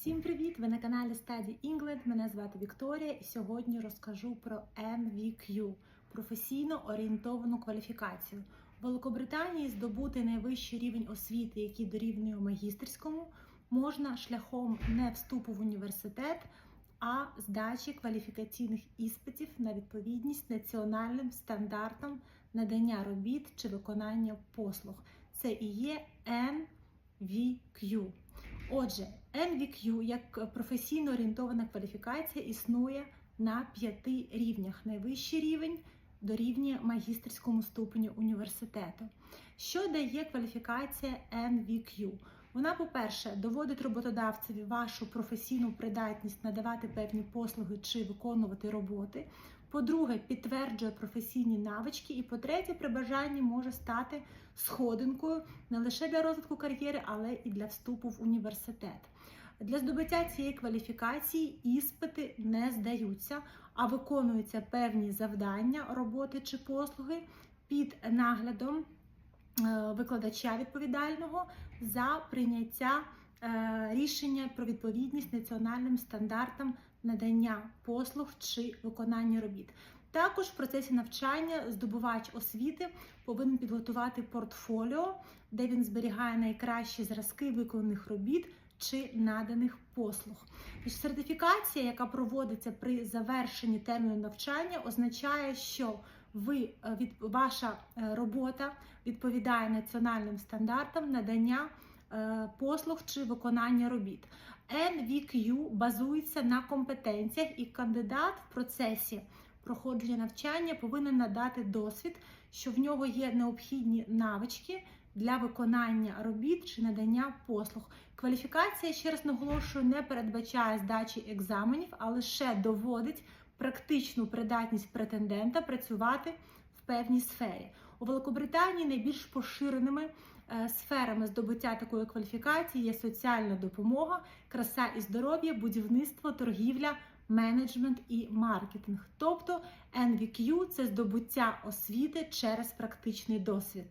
Всім привіт! Ви на каналі Study England. Мене звати Вікторія, і сьогодні розкажу про NVQ професійно орієнтовану кваліфікацію. В Великобританії здобути найвищий рівень освіти, який дорівнює магістерському, можна шляхом не вступу в університет, а здачі кваліфікаційних іспитів на відповідність національним стандартам надання робіт чи виконання послуг. Це і є NVQ. Отже, NVQ як професійно орієнтована кваліфікація існує на п'яти рівнях. Найвищий рівень дорівнює магістерському ступеню університету. Що дає кваліфікація NVQ? Вона, по-перше, доводить роботодавцеві вашу професійну придатність надавати певні послуги чи виконувати роботи. По-друге, підтверджує професійні навички. І по-третє, при бажанні може стати сходинкою не лише для розвитку кар'єри, але і для вступу в університет. Для здобуття цієї кваліфікації іспити не здаються, а виконуються певні завдання, роботи чи послуги під наглядом викладача відповідального за прийняття рішення про відповідність національним стандартам надання послуг чи виконання робіт. Також в процесі навчання здобувач освіти повинен підготувати портфоліо, де він зберігає найкращі зразки виконаних робіт чи наданих послуг. Сертифікація, яка проводиться при завершенні терміну навчання, означає, що ви від ваша робота відповідає національним стандартам надання послуг чи виконання робіт. NVQ базується на компетенціях, і кандидат в процесі проходження навчання повинен надати досвід, що в нього є необхідні навички для виконання робіт чи надання послуг. Кваліфікація, ще раз наголошую, не передбачає здачі екзаменів, а лише доводить практичну придатність претендента працювати в певній сфері. У Великобританії найбільш поширеними сферами здобуття такої кваліфікації є соціальна допомога, краса і здоров'я, будівництво, торгівля, менеджмент і маркетинг. Тобто NVQ – це здобуття освіти через практичний досвід.